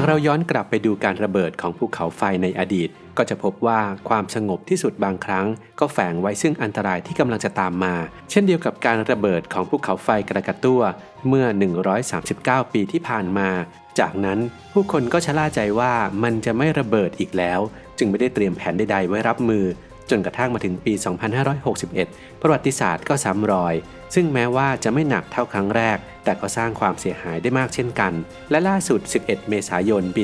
ากเราย้อนกลับไปดูการระเบิดของภูเขาไฟในอดีต ก็จะพบว่าความสงบที่สุดบางครั้ง ก็แฝงไว้ซึ่งอันตรายที่กำลังจะตามมา เช่นเดียวกับการระเบิดของภูเขาไฟกระกะตัว เมื่อ 139 ปีที่ผ่านมา จากนั้นผู้คนก็ชะล่าใจว่ามันจะไม่ระเบิดอีกแล้ว จึงไม่ได้เตรียมแผนใดๆไว้รับมือ จนกระทั่งมาถึงปี 2561 ประวัติศาสตร์ก็ซ้ำรอย ซึ่งแม้ว่าจะไม่หนักเท่าครั้งแรก แต่ก็สร้างความเสียหายได้มากเช่นกัน และล่าสุด 11 เมษายน ปี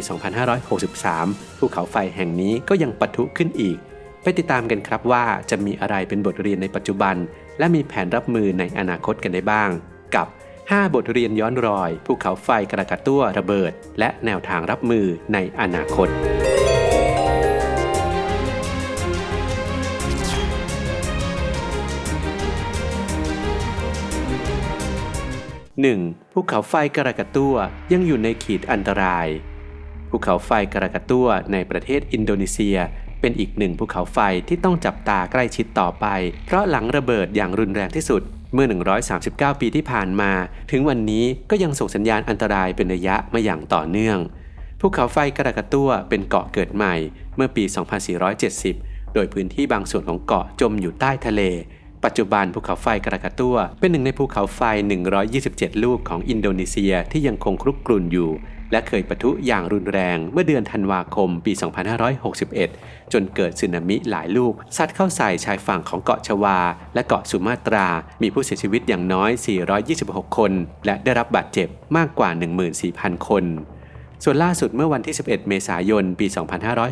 2563 ภูเขาไฟแห่งนี้ก็ยังปะทุขึ้นอีก ไปติดตามกันครับว่าจะมีอะไรเป็นบทเรียนในปัจจุบัน และมีแผนรับมือในอนาคตกันได้บ้าง กับ 5 บทเรียนย้อนรอย ภูเขาไฟกระกะตั้วระเบิด และแนวทางรับมือในอนาคต 1. ภูเขาไฟกระกะตัวยังอยู่ในขีดอันตราย ภูเขาไฟกระกะตัวในประเทศอินโดนีเซีย เป็นอีกหนึ่งภูเขาไฟที่ต้องจับตาใกล้ชิดต่อไป เพราะหลังระเบิดอย่างรุนแรงที่สุดเมื่อ 139 ปีที่ผ่านมา ถึงวันนี้ก็ยังส่งสัญญาณอันตรายเป็นระยะมาอย่างต่อเนื่อง ภูเขาไฟกระกะตัวเป็นเกาะเกิดใหม่ เมื่อปี 2470 โดยพื้นที่บางส่วนของเกาะจมอยู่ใต้ทะเล ปัจจุบันภูเขาไฟกระกะตัว เป็นหนึ่งในภูเขาไฟ 127 ลูกของอินโดนีเซียที่ยังคงครุกรุ่นอยู่ และเคยปะทุอย่างรุนแรงเมื่อเดือนธันวาคมปี 2561 จนเกิดสึนามิหลายลูกซัดเข้าใส่ชายฝั่งของเกาะชวา และเกาะสุมาตรา มีผู้เสียชีวิตอย่างน้อย 426 คน และได้รับบาดเจ็บมากกว่า 14,000 คน ส่วนล่าสุดเมื่อวันที่ 11 เมษายน ปี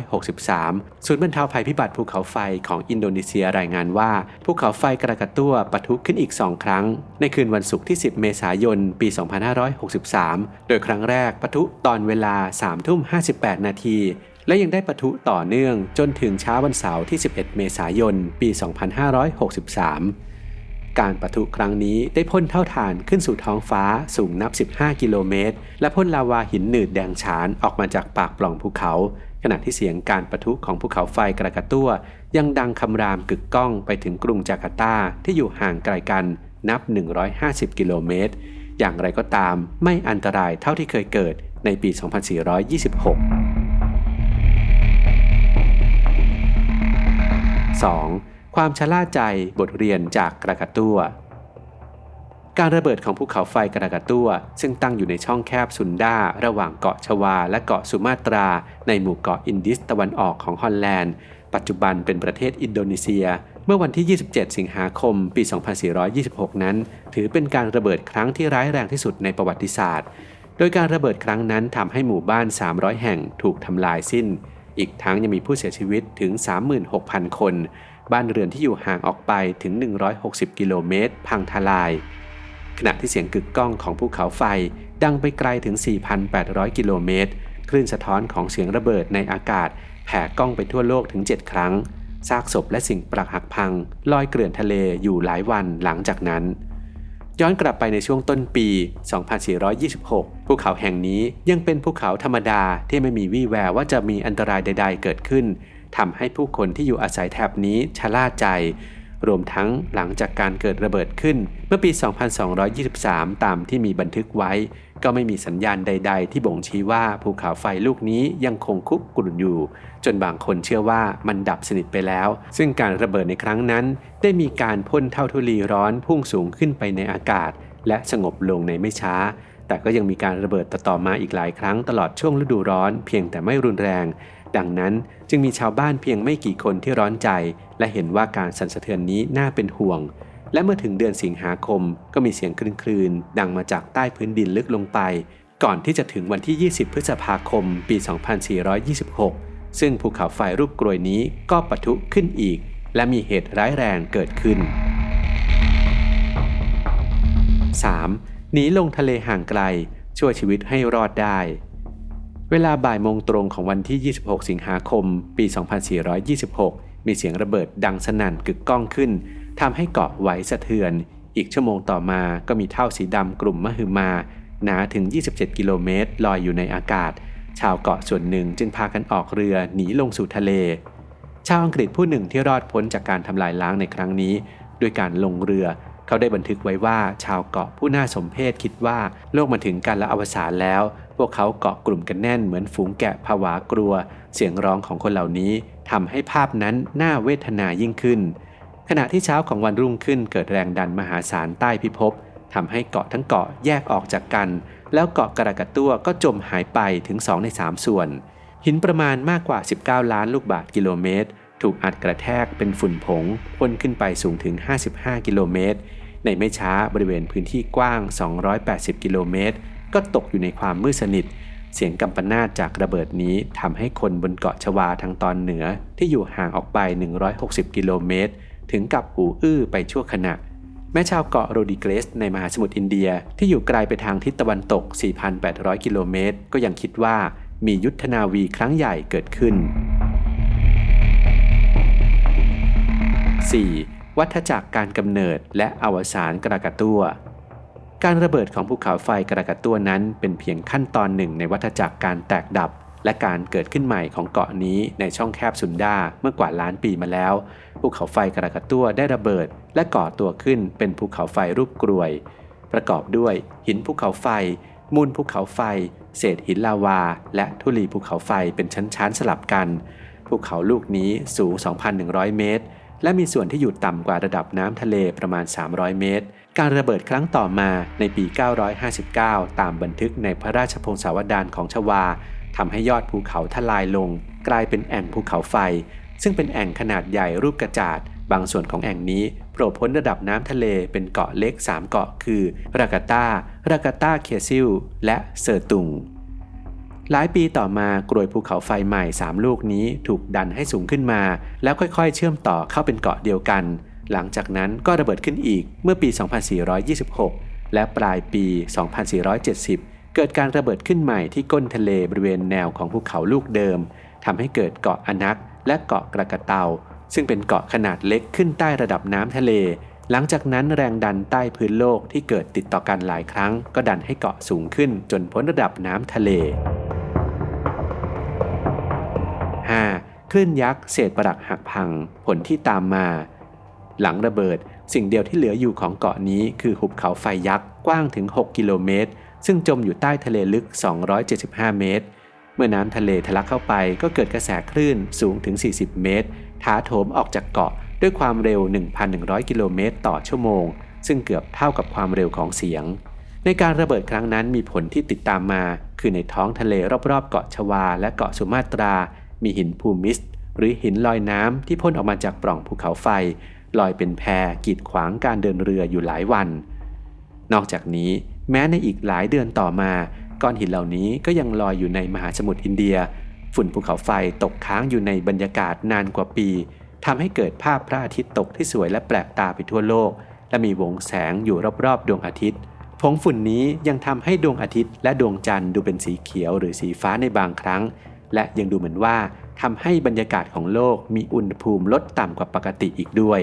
2563 ศูนย์บรรเทาภัยพิบัติภูเขาไฟของอินโดนีเซียรายงานว่า ภูเขาไฟกระกะตั้วปะทุขึ้นอีก 2 ครั้ง ในคืนวันศุกร์ที่ 10 เมษายน ปี 2563 โดยครั้งแรกปะทุตอนเวลา 3 ทุ่ม 58 นาที และยังได้ปะทุต่อเนื่องจนถึงเช้าวันเสาร์ที่ 11 เมษายน ปี 2563 การปะทุครั้งนี้ได้พ่นเท่าฐานขึ้นสู่ท้องฟ้าสูงนับ 15 กิโลเมตร และพ่นลาวาหินหนืดแดงฉานออกมาจากปากปล่องภูเขา ขณะที่เสียงการปะทุของภูเขาไฟกระกะตั้วยังดังคำรามกึกก้องไปถึงกรุงจาการ์ตาที่อยู่ห่างไกลกันนับ 150 กิโลเมตร อย่างไรก็ตามไม่อันตรายเท่าที่เคยเกิดในปี 2426 2. ความชะล่าใจบทเรียนจากกระกะตัว การระเบิดของภูเขาไฟกระกะตัว ซึ่งตั้งอยู่ในช่องแคบซุนด้าระหว่างเกาะชวา และเกาะสุมาตรา ในหมู่เกาะอินดิสตะวันออกของฮอลแลนด์ ปัจจุบันเป็นประเทศอินโดนีเซีย เมื่อวันที่ 27 สิงหาคม ปี 2426 นั้น ถือเป็นการระเบิดครั้งที่ร้ายแรงที่สุดในประวัติศาสตร์ โดยการระเบิดครั้งนั้นทำให้หมู่บ้าน 300 แห่งถูกทำลายสิ้น อีกทั้งยังมีผู้เสียชีวิตถึง 36,000 คน บ้านเรือนที่อยู่ห่างออกไปถึง 160 กิโลเมตร พังทลาย ขณะที่เสียงกึกก้องของภูเขาไฟดังไปไกลถึง 4,800 กิโลเมตร คลื่นสะท้อนของเสียงระเบิดในอากาศ แผ่กล้องไปทั่วโลกถึง 7 ครั้ง ซากศพและสิ่งปรักหักพัง ลอยเกลื่อนทะเลอยู่หลายวันหลังจากนั้น ย้อนกลับไปในช่วงต้นปี 2426 ภูเขาแห่งนี้ยังเป็นภูเขาธรรมดาที่ไม่มีวี่แววว่าจะมีอันตรายใด ๆ เกิดขึ้น ทำให้ผู้คนที่อยู่อาศัยแถบนี้ชะล่าใจ รวมทั้งหลังจากการเกิดระเบิดขึ้น เมื่อปี 2223 ตามที่มีบันทึกไว้ ก็ไม่มีสัญญาณใด ๆ ที่บ่งชี้ว่าภูเขาไฟลูกนี้ยังคงคุกกรุ่นอยู่ จนบางคนเชื่อว่ามันดับสนิทไปแล้ว ซึ่งการระเบิดในครั้งนั้น ได้มีการพ่นเท่าทุลีร้อนพุ่งสูงขึ้นไปในอากาศ และสงบลงในไม่ช้าแต่ก็ยังมีการระเบิดต่อๆมาอีกหลายครั้งตลอดช่วงฤดูร้อน เพียงแต่ไม่รุนแรงดังนั้นจึงมีชาวบ้านเพียงไม่กี่คนที่ร้อนใจ และเห็นว่าการสั่นสะเทือนนี้น่าเป็นห่วง และเมื่อถึงเดือนสิงหาคมก็มีเสียงคลื่นๆ ดังมาจากใต้พื้นดินลึกลงไป ก่อนที่จะถึงวันที่ 20 พฤษภาคม ปี 2426 ซึ่งภูเขาไฟรูปกรวยนี้ก็ปะทุขึ้นอีก และมีเหตุร้ายแรงเกิดขึ้น 3. หนีลงทะเลห่างไกล ช่วยชีวิตให้รอดได้ วลาบ่ายโมงตรงของวันที่ 26 สิงหาคม ปี 2426 มีเสียงระเบิดดังสนั่นกึกก้องขึ้นทำให้เกาะไหวสะเทือน อีกชั่วโมงต่อมาก็มีเท่าสีดำกลุ่มมหึมา หนาถึง 27 กิโลเมตรลอยอยู่ในอากาศ ชาวเกาะส่วนหนึ่งจึงพากันออกเรือหนีลงสู่ทะเล ชาวอังกฤษผู้หนึ่งที่รอดพ้นจากการทำลายล้างในครั้งนี้ ด้วยการลงเรือ เขาได้บันทึกไว้ว่าชาวเกาะผู้น่าสมเพชคิดว่าโลกมาถึงการละอวสานแล้ว พวกเขาเกาะกลุ่มกันแน่นเหมือนฝูงแกะผวากลัว เสียงร้องของคนเหล่านี้ทำให้ภาพนั้นน่าเวทนายิ่งขึ้น ขณะที่เช้าของวันรุ่งขึ้นเกิดแรงดันมหาศาลใต้พิภพทำให้เกาะทั้งเกาะแยกออกจากกัน แล้วเกาะกระกะตั้วก็จมหายไปถึง 2 ใน 3 ส่วน หินประมาณมากกว่า 19 ล้านลูกบาศก์กิโลเมตร ถูกอัดกระแทกเป็นฝุ่นผงพ่นขึ้นไปสูงถึง 55 กิโลเมตร ในไม่ช้าบริเวณพื้นที่กว้าง 280 กิโลเมตร ก็ตกอยู่ในความมืดสนิท เสียงกำปนาตจากระเบิดนี้ทำให้คนบนเกาะชวาทางตอนเหนือที่อยู่ห่างออกไป 160 กิโลเมตร ถึงกับหูอื้อไปชั่วขณะ แม้ชาวเกาะโรดิเกรสในมหาสมุทรอินเดียที่อยู่ไกลไปทางทิศตะวันตก 4,800 กิโลเมตร ก็ยังคิดว่ามียุทธนาวีครั้งใหญ่เกิดขึ้น 4. วัฏจักรการกำเนิดและอวสานกระกะตัว การระเบิดของภูเขาไฟกระกะตัวนั้นเป็นเพียงขั้นตอนหนึ่งในวัฏจักรการแตกดับ และการเกิดขึ้นใหม่ของเกาะนี้ในช่องแคบสุนดาเมื่อกว่าล้านปีมาแล้ว ภูเขาไฟกระกะตัวได้ระเบิด และก่อตัวขึ้นเป็นภูเขาไฟรูปกรวย ประกอบด้วยหินภูเขาไฟ มูลภูเขาไฟ เศษหินลาวา และธุลีภูเขาไฟเป็นชั้นๆสลับกัน ภูเขาลูกนี้สูง 2,100 เมตร และมีส่วนที่อยู่ต่ำกว่าระดับน้ำทะเลประมาณ 300 เมตร การระเบิดครั้งต่อมาในปี 959 ตามบันทึกในพระราชพงศาวดารของชวาทำให้ยอดภูเขาทลายลง กลายเป็นแอ่งภูเขาไฟ ซึ่งเป็นแอ่งขนาดใหญ่รูปกระจาด บางส่วนของแอ่งนี้โผล่พ้นระดับน้ำทะเลเป็นเกาะเล็ก 3 เกาะคือ รากาตา รากาตาเคซิล และเซอร์ตุง หลายปีต่อมากรวยภูเขาไฟใหม่ 3 ลูกนี้ถูกดันให้สูงขึ้นมา แล้วค่อยๆ เชื่อมต่อเข้าเป็นเกาะเดียวกัน หลังจากนั้นก็ระเบิดขึ้นอีกเมื่อปี 2426 และปลายปี 2470 เกิดการระเบิดขึ้นใหม่ที่ก้นทะเลบริเวณแนวของภูเขาลูกเดิมทำให้เกิดเกาะอนักและเกาะกระกะเตา ซึ่งเป็นเกาะขนาดเล็กขึ้นใต้ระดับน้ำทะเล หลังจากนั้นแรงดันใต้พื้นโลกที่เกิดติดต่อกันหลายครั้ง ก็ดันให้เกาะสูงขึ้นจนพ้นระดับน้ำทะเล 5. คลื่นยักษ์เศษปรักหักพัง ผลที่ตามมา หลังระเบิด สิ่งเดียวที่เหลืออยู่ของเกาะนี้คือหุบเขาไฟยักษ์กว้างถึง 6 กิโลเมตร ซึ่งจมอยู่ใต้ทะเลลึก 275 เมตร เมื่อน้ำทะเลทะลักเข้าไปก็เกิดกระแสคลื่นสูงถึง 40 เมตรท้าโถมออกจากเกาะด้วยความเร็ว 1,100 กิโลเมตรต่อชั่วโมง ซึ่งเกือบเท่ากับความเร็วของเสียง ในการระเบิดครั้งนั้นมีผลที่ติดตามมา คือในท้องทะเลรอบๆ เกาะชวา และเกาะสุมาตรา มีหินภูมิสหรือหินลอยน้ำที่พ่นออกมาจากปล่องภูเขาไฟ ลอยเป็นแพกีดขวางการเดินเรืออยู่หลายวัน นอกจากนี้แม้ในอีกหลายเดือนต่อมา ก้อนหินเหล่านี้ก็ยังลอยอยู่ในมหาสมุทรอินเดีย ฝุ่นภูเขาไฟตกค้างอยู่ในบรรยากาศนานกว่าปีทำให้เกิดภาพพระอาทิตย์ตกที่สวยและแปลกตาไปทั่วโลก และมีวงแสงอยู่รอบๆ ดวงอาทิตย์ผงฝุ่นนี้ยังทำให้ดวงอาทิตย์ และดวงจันทร์ดูเป็นสีเขียวหรือสีฟ้าในบางครั้ง และยังดูเหมือนว่าทำให้บรรยากาศของโลกมีอุณหภูมิลดต่ำกว่าปกติอีกด้วย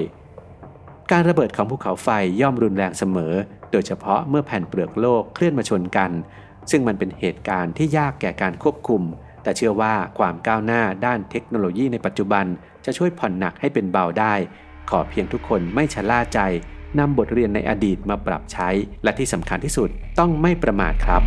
การระเบิดของภูเขาไฟย่อมรุนแรงเสมอ โดยเฉพาะเมื่อแผ่นเปลือกโลกเคลื่อนมาชนกัน ซึ่งมันเป็นเหตุการณ์ที่ยากแก่การควบคุม แต่เชื่อว่าความก้าวหน้าด้านเทคโนโลยีในปัจจุบันจะช่วยผ่อนหนักให้เป็นเบาได้ ขอเพียงทุกคนไม่ชะล่าใจนำบทเรียนในอดีตมาปรับใช้ และที่สำคัญที่สุดต้องไม่ประมาทครับ